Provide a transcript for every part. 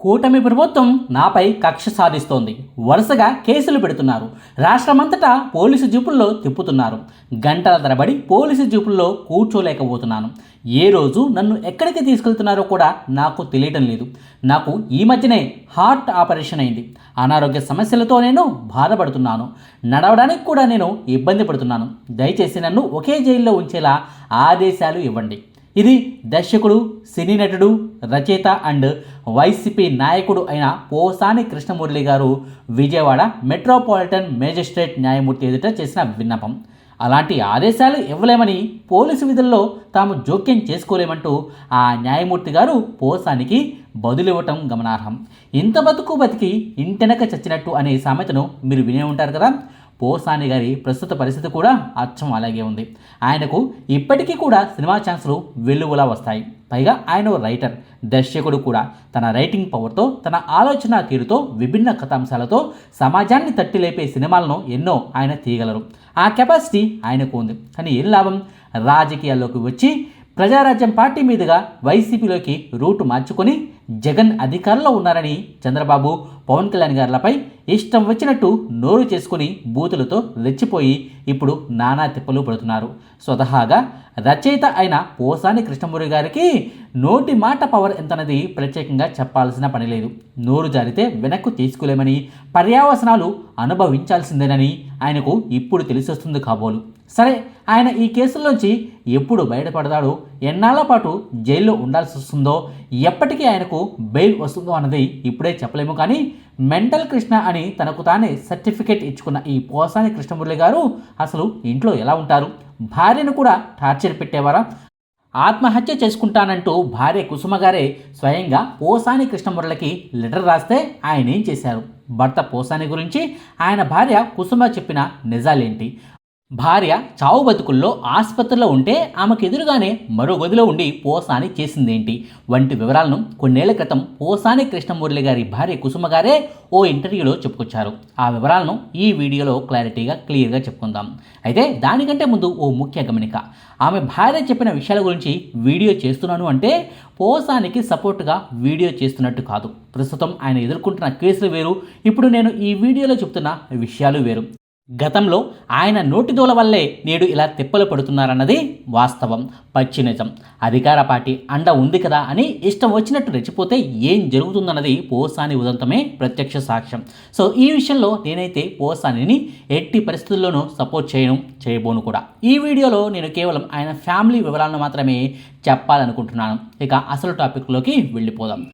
కూటమి ప్రభుత్వం నాపై కక్ష సాధిస్తోంది. వరుసగా కేసులు పెడుతున్నారు. రాష్ట్రమంతటా పోలీసు జీపుల్లో తిప్పుతున్నారు. గంటల తరబడి పోలీసు జీపుల్లో కూర్చోలేకపోతున్నాను. ఏ రోజు నన్ను ఎక్కడికి తీసుకెళ్తున్నారో కూడా నాకు తెలియటం లేదు. నాకు ఈ మధ్యనే హార్ట్ ఆపరేషన్ అయింది. అనారోగ్య సమస్యలతో నేను బాధపడుతున్నాను. నడవడానికి కూడా నేను ఇబ్బంది పడుతున్నాను. దయచేసి నన్ను ఒకే జైల్లో ఉంచేలా ఆదేశాలు ఇవ్వండి. ఇది దర్శకుడు సినీ నటుడు రచయిత అండ్ వైసీపీ నాయకుడు అయిన పోసాని కృష్ణమురళి గారు విజయవాడ మెట్రోపాలిటన్ మేజిస్ట్రేట్ న్యాయమూర్తి ఎదుట చేసిన విన్నపం. అలాంటి ఆదేశాలు ఇవ్వలేమని పోలీసు విధుల్లో తాము జోక్యం చేసుకోలేమంటూ ఆ న్యాయమూర్తి గారు పోసానికి బదులివ్వటం గమనార్హం. ఇంత బతుకు బతికి ఇంటెనక చచ్చినట్టు అనే సామెతను మీరు వినే ఉంటారు కదా? పోసాని గారి ప్రస్తుత పరిస్థితి కూడా అచ్చం అలాగే ఉంది. ఆయనకు ఇప్పటికీ కూడా సినిమా ఛాన్సులు వెలువలా వస్తాయి. పైగా ఆయన ఓ రైటర్ దర్శకుడు కూడా. తన రైటింగ్ పవర్తో తన ఆలోచన తీరుతో విభిన్న కథాంశాలతో సమాజాన్ని తట్టి లేపే సినిమాలను ఎన్నో ఆయన తీయగలరు. ఆ కెపాసిటీ ఆయనకు ఉంది. కానీ ఏం లాభం? రాజకీయాల్లోకి వచ్చి ప్రజారాజ్యం పార్టీ మీదుగా వైసీపీలోకి రూటు మార్చుకొని జగన్ అధికారంలో ఉన్నారని చంద్రబాబు పవన్ కళ్యాణ్ గారులపై ఇష్టం వచ్చినట్టు నోరు చేసుకుని బూతులతో రెచ్చిపోయి ఇప్పుడు నానా తిప్పలు పడుతున్నారు. స్వతహాగా రచయిత అయిన పోసాని కృష్ణమూరి గారికి నోటి మాట పవర్ ఎంతనది ప్రత్యేకంగా చెప్పాల్సిన పని లేదు. నోరు జారితే వెనక్కు తీసుకోలేమని పర్యావసనాలు అనుభవించాల్సిందేనని ఆయనకు ఇప్పుడు తెలిసొస్తుంది కాబోలు. సరే ఆయన ఈ కేసుల్లోంచి ఎప్పుడు బయటపడతాడో? ఎన్నాళ్ళ పాటు జైల్లో ఉండాల్సి వస్తుందో? ఎప్పటికీ ఆయనకు బెయిల్ వస్తుందో అన్నది ఇప్పుడే చెప్పలేము కానీ మెంటల్ కృష్ణ అని తనకు తానే సర్టిఫికేట్ ఇచ్చుకున్న ఈ పోసాని కృష్ణమురళి గారు అసలు ఇంట్లో ఎలా ఉంటారు? భార్యను కూడా టార్చర్ పెట్టేవారా? ఆత్మహత్య చేసుకుంటానంటూ భార్య కుసుమ గారే స్వయంగా పోసాని కృష్ణమురళికి లెటర్ రాస్తే ఆయన ఏం చేశారు? భర్త పోసాని గురించి ఆయన భార్య కుసుమ చెప్పిన నిజాలేంటి? భార్య చావు బతుకుల్లో ఆసుపత్రిలో ఉంటే ఆమెకు ఎదురుగానే మరో గదిలో ఉండి పోసాని చేసిందేంటి? వంటి వివరాలను కొన్నేళ్ళ క్రితం పోసాని కృష్ణమురళి గారి భార్య కుసుమ గారే ఓ ఇంటర్వ్యూలో చెప్పుకొచ్చారు. ఆ వివరాలను ఈ వీడియోలో క్లారిటీగా క్లియర్గా చెప్పుకుందాం. అయితే దానికంటే ముందు ఓ ముఖ్య గమనిక. ఆమె భార్య చెప్పిన విషయాల గురించి వీడియో చేస్తున్నాను అంటే పోసానికి సపోర్ట్గా వీడియో చేస్తున్నట్టు కాదు. ప్రస్తుతం ఆయన ఎదుర్కొంటున్న కేసులు వేరు. ఇప్పుడు నేను ఈ వీడియోలో చెప్తున్న విషయాలు వేరు. గతంలో ఆయన నోటిదోల వల్లే నేడు ఇలా తిప్పలు పడుతున్నారన్నది వాస్తవం. పచ్చి నిజం. అధికార పార్టీ అండ ఉంది కదా అని ఇష్టం వచ్చినట్టు రెచ్చిపోతే ఏం జరుగుతుందన్నది పోసాని ఉదంతమే ప్రత్యక్ష సాక్ష్యం. సో ఈ విషయంలో నేనైతే పోసానిని ఎట్టి పరిస్థితుల్లోనూ సపోర్ట్ చేయను చేయబోను కూడా. ఈ వీడియోలో నేను కేవలం ఆయన ఫ్యామిలీ వివరాలను మాత్రమే చెప్పాలనుకుంటున్నాను. ఇక అసలు టాపిక్లోకి వెళ్ళిపోదాం.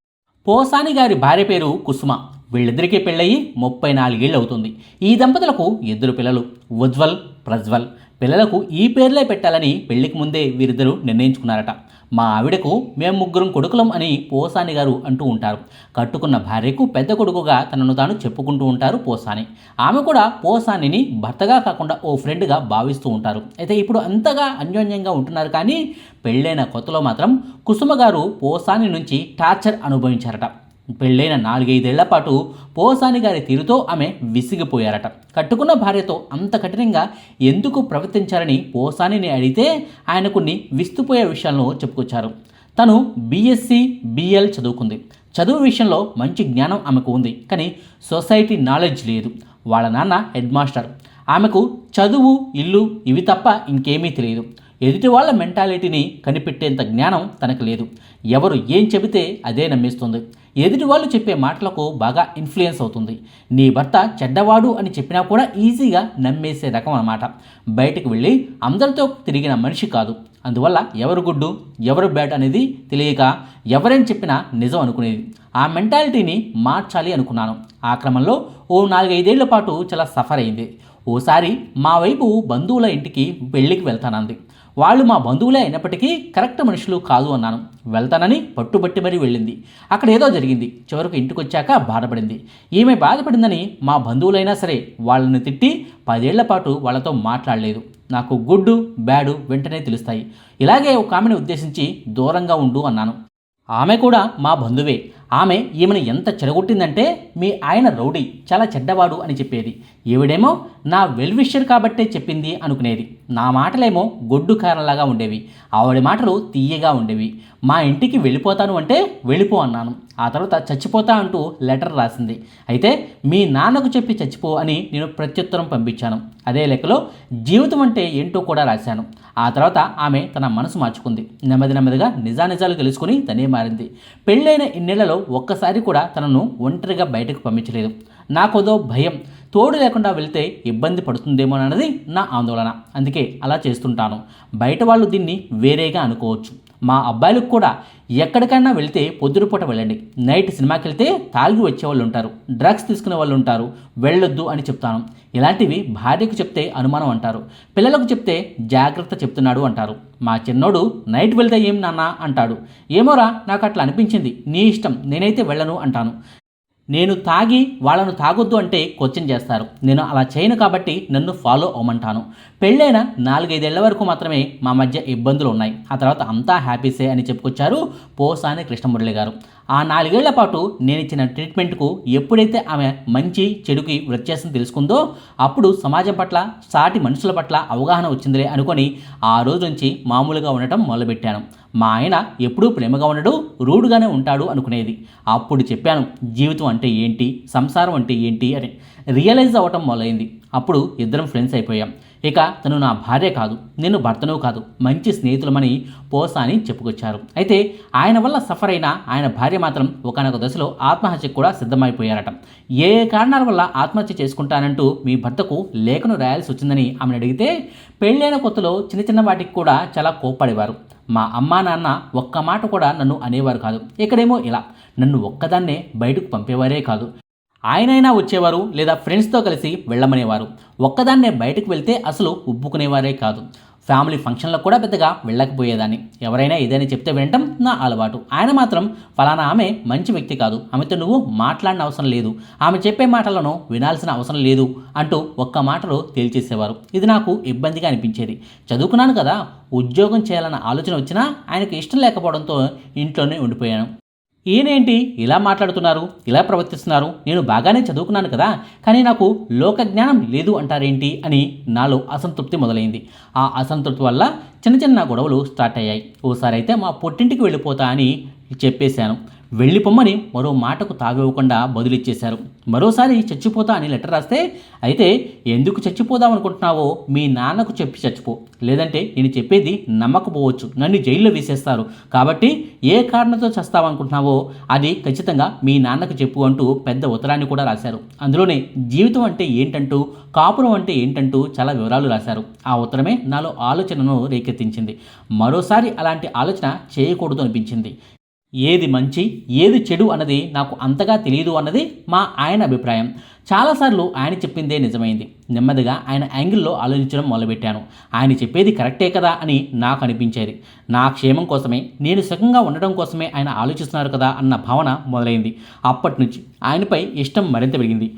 పోసాని గారి భార్య పేరు కుసుమ. వీళ్ళిద్దరికీ పెళ్ళయి ముప్పై నాలుగేళ్ళు అవుతుంది. ఈ దంపతులకు ఇద్దరు పిల్లలు ఉజ్వల్ ప్రజ్వల్. పిల్లలకు ఈ పేర్లే పెట్టాలని పెళ్ళికి ముందే వీరిద్దరూ నిర్ణయించుకున్నారట. మా ఆవిడకు మేము ముగ్గురం కొడుకులం అని పోసాని గారు అంటూ ఉంటారు. కట్టుకున్న భార్యకు పెద్ద కొడుకుగా తనను తాను చెప్పుకుంటూ ఉంటారు పోసాని. ఆమె కూడా పోసానిని భర్తగా కాకుండా ఓ ఫ్రెండ్గా భావిస్తూ ఉంటారు. అయితే ఇప్పుడు అంతగా అన్యోన్యంగా ఉంటున్నారు కానీ పెళ్ళైన కొత్తలో మాత్రం కుసుమ గారు పోసాని నుంచి టార్చర్ అనుభవించారట. పెళ్ళైన నాలుగైదేళ్ళ పాటు పోసాని గారి తీరుతో ఆమె విసిగిపోయారట. కట్టుకున్న భార్యతో అంత కఠినంగా ఎందుకు ప్రవర్తించారని పోసానిని అడిగితే ఆయన కొన్ని విస్తుపోయే విషయాలను చెప్పుకొచ్చారు. తను బీఎస్సీ బిఎల్ చదువుకుంది. చదువు విషయంలో మంచి జ్ఞానం ఆమెకు ఉంది. కానీ సొసైటీ నాలెడ్జ్ లేదు. వాళ్ళ నాన్న హెడ్ మాస్టర్. ఆమెకు చదువు ఇల్లు ఇవి తప్ప ఇంకేమీ తెలియదు. ఎదుటి వాళ్ళ మెంటాలిటీని కనిపెట్టేంత జ్ఞానం తనకు లేదు. ఎవరు ఏం చెబితే అదే నమ్మిస్తుంది. ఎదుటి వాళ్ళు చెప్పే మాటలకు బాగా ఇన్ఫ్లుయెన్స్ అవుతుంది. నీ భర్త చెడ్డవాడు అని చెప్పినా కూడా ఈజీగా నమ్మేసే రకం అన్నమాట. బయటకు వెళ్ళి అందరితో తిరిగిన మనిషి కాదు. అందువల్ల ఎవరు గుడ్డు ఎవరు బ్యాడ్ అనేది తెలియక ఎవరేం చెప్పినా నిజం అనుకునేది. ఆ మెంటాలిటీని మార్చాలి అనుకున్నాను. ఆ క్రమంలో ఓ నాలుగైదేళ్ళ పాటు చాలా సఫర్ అయింది. ఓసారి మా వైపు బంధువుల ఇంటికి పెళ్ళికి వెళ్తానంది. వాళ్ళు మా బంధువులే అయినప్పటికీ కరెక్ట్ మనుషులు కాదు అన్నాను. వెళ్తానని పట్టుబట్టి మరీ వెళ్ళింది. అక్కడ ఏదో జరిగింది. చివరకు ఇంటికి వచ్చాక బాధపడింది. ఈమె బాధపడిందని మా బంధువులైనా సరే వాళ్ళని తిట్టి పదేళ్ళ పాటు వాళ్ళతో మాట్లాడలేదు. నాకు గుడ్డు బ్యాడు వెంటనే తెలుస్తాయి. ఇలాగే ఒక ఆమెను ఉద్దేశించి దూరంగా ఉండు అన్నాను. ఆమె కూడా మా బంధువే. ఆమె ఈమెను ఎంత చెడగొట్టిందంటే మీ ఆయన రౌడీ చాలా చెడ్డవాడు అని చెప్పేది. ఈవిడేమో నా వెల్విషర్ కాబట్టే చెప్పింది అనుకునేది. నా మాటలేమో గొడ్డు కారణలాగా ఉండేవి. ఆవిడ మాటలు తీయగా ఉండేవి. మా ఇంటికి వెళ్ళిపోతాను అంటే వెళ్ళిపో అన్నాను. ఆ తర్వాత చచ్చిపోతా అంటూ లెటర్ రాసింది. అయితే మీ నాన్నకు చెప్పి చచ్చిపో అని నేను ప్రత్యుత్తరం పంపించాను. అదే లెక్కలో జీవితం అంటే ఏంటో కూడా రాశాను. ఆ తర్వాత ఆమె తన మనసు మార్చుకుంది. నెమ్మది నెమ్మదిగా నిజానిజాలు తెలుసుకుని తనే మారింది. పెళ్ళైన ఇన్నేళ్ళలో ఒక్కసారి కూడా తనను ఒంటరిగా బయటకు పంపించలేదు. నాకోదో భయం. తోడు లేకుండా వెళ్తే ఇబ్బంది పడుతుందేమో అన్నది నా ఆందోళన. అందుకే అలా చేస్తుంటాను. బయట వాళ్ళు దీన్ని వేరేగా అనుకోవచ్చు. మా అబ్బాయిలకు కూడా ఎక్కడికైనా వెళితే పొద్దురుపూట వెళ్ళండి. నైట్ సినిమాకి వెళ్తే తాగి వచ్చే వాళ్ళు ఉంటారు. డ్రగ్స్ తీసుకునే వాళ్ళు ఉంటారు. వెళ్ళొద్దు అని చెప్తాను. ఇలాంటివి భార్యకు చెప్తే అనుమానం అంటారు. పిల్లలకు చెప్తే జాగ్రత్త చెప్తున్నాడు అంటారు. మా చిన్నోడు నైట్ వెళ్తే ఏం నాన్న అంటాడు. ఏమోరా నాకు అట్లా అనిపించింది. నీ ఇష్టం. నేనైతే వెళ్ళను అంటాను. నేను తాగి వాళ్ళను తాగొద్దు అంటే క్వశ్చన్ చేస్తారు. నేను అలా చేయను కాబట్టి నన్ను ఫాలో అవ్వమంటాను. పెళ్ళైన నాలుగైదేళ్ళ వరకు మాత్రమే మా మధ్య ఇబ్బందులు ఉన్నాయి. ఆ తర్వాత అంతా హ్యాపీసే అని చెప్పుకొచ్చారు పోసాని కృష్ణమురళి గారు. ఆ నాలుగేళ్ళ పాటు నేను ఇచ్చిన ట్రీట్మెంట్కు ఎప్పుడైతే ఆమె మంచి చెడుకి వ్యత్యాసం తెలుసుకుందో అప్పుడు సమాజం పట్ల సాటి మనుషుల పట్ల అవగాహన వచ్చిందిలే అనుకొని ఆ రోజు నుంచి మామూలుగా ఉండటం మొదలుపెట్టాను. మా ఆయన ఎప్పుడూ ప్రేమగా ఉండడు రూడుగానే ఉంటాడు అనుకునేది. అప్పుడు చెప్పాను జీవితం అంటే ఏంటి? సంసారం అంటే ఏంటి? అని. రియలైజ్ అవ్వటం మొదలైంది. అప్పుడు ఇద్దరం ఫ్రెండ్స్ అయిపోయాం. ఇక తను నా భార్య కాదు నేను భర్తను కాదు మంచి స్నేహితులమని పోసా అని చెప్పుకొచ్చారు. అయితే ఆయన వల్ల సఫర్ అయిన ఆయన భార్య మాత్రం ఒకనొక దశలో ఆత్మహత్యకు కూడా సిద్ధమైపోయారట. ఏ కారణాల వల్ల ఆత్మహత్య చేసుకుంటానంటూ మీ భర్తకు లేఖను రాయాల్సి వచ్చిందని ఆమెను అడిగితే పెళ్ళైన కొత్తలో చిన్న చిన్న వాటికి కూడా చాలా కోప్పడేవారు. మా అమ్మా నాన్న ఒక్క మాట కూడా నన్ను అనేవారు కాదు. ఇక్కడేమో ఇలా నన్ను ఒక్కదాన్నే బయటకు పంపేవారే కాదు. ఆయనైనా వచ్చేవారు లేదా ఫ్రెండ్స్తో కలిసి వెళ్ళమనేవారు. ఒక్కదాన్నే బయటకు వెళ్తే అసలు ఉబ్బుకునేవారే కాదు. ఫ్యామిలీ ఫంక్షన్లకు కూడా పెద్దగా వెళ్ళకపోయేదాన్ని. ఎవరైనా ఏదైనా చెప్తే వినటం నా అలవాటు. ఆయన మాత్రం ఫలానా ఆమె మంచి వ్యక్తి కాదు. ఆమెతో నువ్వు మాట్లాడిన అవసరం లేదు. ఆమె చెప్పే మాటలను వినాల్సిన అవసరం లేదు అంటూ ఒక్క మాటలో తేల్చేసేవారు. ఇది నాకు ఇబ్బందిగా అనిపించేది. చదువుకున్నాను కదా ఉద్యోగం చేయాలన్న ఆలోచన వచ్చినా ఆయనకు ఇష్టం లేకపోవడంతో ఇంట్లోనే ఉండిపోయాను. ఈయనేంటి? ఇలా మాట్లాడుతున్నారు ఇలా ప్రవర్తిస్తున్నారు నేను బాగానే చదువుకున్నాను కదా కానీ నాకు లోక జ్ఞానం లేదు అంటారేంటి అని నాలో అసంతృప్తి మొదలైంది. ఆ అసంతృప్తి వల్ల చిన్న చిన్న గొడవలు స్టార్ట్ అయ్యాయి. ఓసారి అయితే మా పొట్టింటికి వెళ్ళిపోతా అని చెప్పేశాను. వెళ్ళిపొమ్మని మరో మాటకు తావివ్వకుండా బదులిచ్చేశారు. మరోసారి చచ్చిపోతా అని లెటర్ రాస్తే అయితే ఎందుకు చచ్చిపోదాం అనుకుంటున్నావో మీ నాన్నకు చెప్పి చచ్చిపో. లేదంటే నేను చెప్పేది నమ్మకపోవచ్చు. నన్ను జైల్లో వేసేస్తారు. కాబట్టి ఏ కారణంతో చస్తావనుకుంటున్నావో అది ఖచ్చితంగా మీ నాన్నకు చెప్పు అంటూ పెద్ద ఉత్తరాన్ని కూడా రాశారు. అందులోనే జీవితం అంటే ఏంటంటూ కాపురం అంటే ఏంటంటూ చాలా వివరాలు రాశారు. ఆ ఉత్తరమే నాలో ఆలోచనను రేకెత్తించింది. మరోసారి అలాంటి ఆలోచన చేయకూడదు అనిపించింది. ఏది మంచి ఏది చెడు అన్నది నాకు అంతగా తెలియదు అన్నది మా ఆయన అభిప్రాయం. చాలాసార్లు ఆయన చెప్పిందే నిజమైంది. నెమ్మదిగా ఆయన యాంగిల్లో ఆలోచించడం మొదలుపెట్టాను. ఆయన చెప్పేది కరెక్టే కదా అని నాకు అనిపించేది. నా క్షేమం కోసమే నేను సుఖంగా ఉండడం కోసమే ఆయన ఆలోచిస్తున్నారు కదా అన్న భావన మొదలైంది. అప్పటి నుంచి ఆయనపై ఇష్టం మరింత పెరిగింది.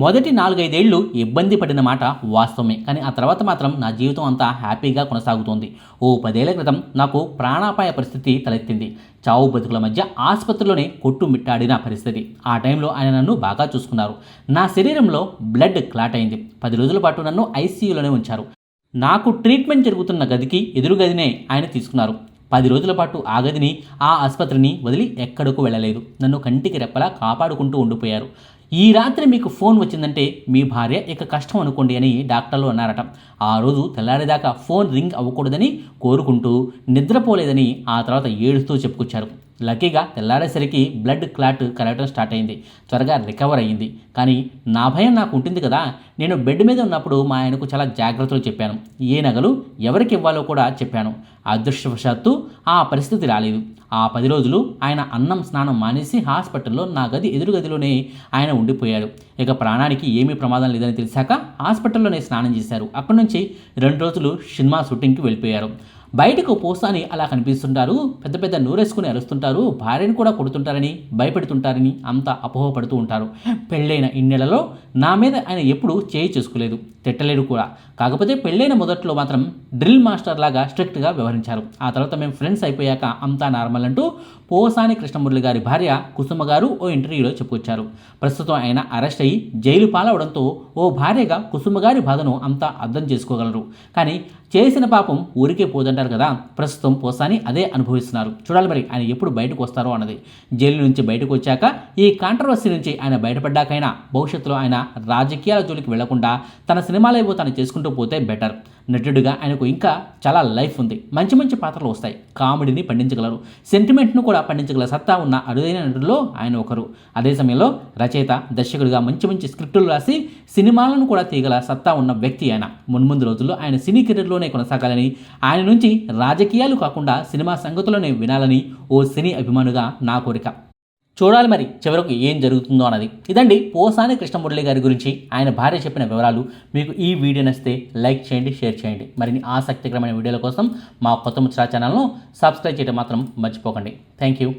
మొదటి నాలుగైదేళ్ళు ఇబ్బంది పడిన మాట వాస్తవమే. కానీ ఆ తర్వాత మాత్రం నా జీవితం అంతా హ్యాపీగా కొనసాగుతోంది. ఓ పదేళ్ళ క్రితం నాకు ప్రాణాపాయ పరిస్థితి తలెత్తింది. చావు బతుకుల మధ్య ఆసుపత్రిలోనే కొట్టుమిట్టాడిన పరిస్థితి. ఆ టైంలో ఆయన నన్ను బాగా చూసుకున్నారు. నా శరీరంలో బ్లడ్ క్లాట్ అయింది. పది రోజుల పాటు నన్ను ఐసీయూలోనే ఉంచారు. నాకు ట్రీట్మెంట్ జరుగుతున్న గదికి ఎదురు గదినే ఆయన తీసుకున్నారు. పది రోజుల పాటు ఆ గదిని ఆ ఆసుపత్రిని వదిలి ఎక్కడకు వెళ్ళలేదు. నన్ను కంటికి రెప్పలా కాపాడుకుంటూ ఉండిపోయారు. ఈ రాత్రి మీకు ఫోన్ వచ్చిందంటే మీ భార్య ఇక కష్టం అనుకోండి అని డాక్టర్లు అన్నారట. ఆ రోజు తెల్లారేదాకా ఫోన్ రింగ్ అవ్వకూడదని కోరుకుంటూ నిద్రపోలేదని ఆ తర్వాత ఏడుస్తూ చెప్పుకొచ్చారు. లక్కీగా తెల్లారేసరికి బ్లడ్ క్లాట్ కరగటం స్టార్ట్ అయింది. త్వరగా రికవర్ అయ్యింది. కానీ నా భయం నాకు ఉంటుంది కదా. నేను బెడ్ మీద ఉన్నప్పుడు మా ఆయనకు చాలా జాగ్రత్తలు చెప్పాను. ఏ నగలు ఎవరికి ఇవ్వాలో కూడా చెప్పాను. అదృష్టవశాత్తు ఆ పరిస్థితి రాలేదు. ఆ పది రోజులు ఆయన అన్నం స్నానం మానేసి హాస్పిటల్లో నా గది ఎదురు గదిలోనే ఆయన ఉండిపోయాడు. ఇక ప్రాణానికి ఏమీ ప్రమాదం లేదని తెలిసాక హాస్పిటల్లోనే స్నానం చేశారు. అక్కడి నుంచి రెండు రోజులు సినిమా షూటింగ్కి వెళ్ళిపోయారు. బయటకు పోసాని అలా కనిపిస్తుంటారు. పెద్ద పెద్ద నూరేసుకుని అరుస్తుంటారు. భార్యను కూడా కొడుతుంటారని భయపెడుతుంటారని అంత అపోహపడుతూ ఉంటారు. పెళ్ళైన ఇన్నెలలో నా మీద ఆయన ఎప్పుడూ చేయి చేసుకోలేదు. తిట్టలేడు కూడా. కాకపోతే పెళ్ళైన మొదట్లో మాత్రం డ్రిల్ మాస్టర్ లాగా స్ట్రిక్ట్గా వ్యవహరించారు. ఆ తర్వాత మేము ఫ్రెండ్స్ అయిపోయాక అంతా నార్మల్ అంటూ పోసాని కృష్ణమురళి గారి భార్య కుసుమ గారు ఓ ఇంటర్వ్యూలో చెప్పుకొచ్చారు. ప్రస్తుతం ఆయన అరెస్ట్ అయ్యి జైలు పాలవడంతో ఓ భార్యగా కుసుమ గారి బాధను అంతా అర్థం చేసుకోగలరు. కానీ చేసిన పాపం ఊరికే పోదంటారు కదా ప్రస్తుతం పోసాని అదే అనుభవిస్తున్నారు. చూడాలి మరి ఆయన ఎప్పుడు బయటకు వస్తారో అన్నది. జైలు నుంచి బయటకు వచ్చాక ఈ కాంట్రవర్సీ నుంచి ఆయన బయటపడ్డాకైనా భవిష్యత్తులో ఆయన రాజకీయాల జోలికి వెళ్ళకుండా తన సినిమాలేవో తను చేసుకుంటూ పోతే బెటర్ నటుడిగా ఆయనకు ఇంకా చాలా లైఫ్ ఉంది. మంచి మంచి పాత్రలు వస్తాయి. కామెడీని పండించగలరు. సెంటిమెంట్ను కూడా పండించగల సత్తా ఉన్న అరుదైన నటుల్లో ఆయన ఒకరు. అదే సమయంలో రచయిత దర్శకుడిగా మంచి మంచి స్క్రిప్టులు రాసి సినిమాలను కూడా తీయగల సత్తా ఉన్న వ్యక్తి ఆయన. మున్ముందు రోజుల్లో ఆయన సినీ కెరీర్లోనే కొనసాగాలని ఆయన నుంచి రాజకీయాలు కాకుండా సినిమా సంగతులనే వినాలని ఓ సినీ అభిమానుగా నా కోరిక. చూడాలి మరి చివరకు ఏం జరుగుతుందో అన్నది. ఇదండి పోసాని కృష్ణమురళి గారి గురించి. ఆయన భార్య చెప్పిన వివరాలు. మీకు ఈ వీడియో నచ్చితే లైక్ చేయండి షేర్ చేయండి. మరిన్ని ఆసక్తికరమైన వీడియోల కోసం మా కొత్త ముచ్చరా ఛానల్ను సబ్స్క్రైబ్ చేయడం మాత్రం మర్చిపోకండి. Thank you.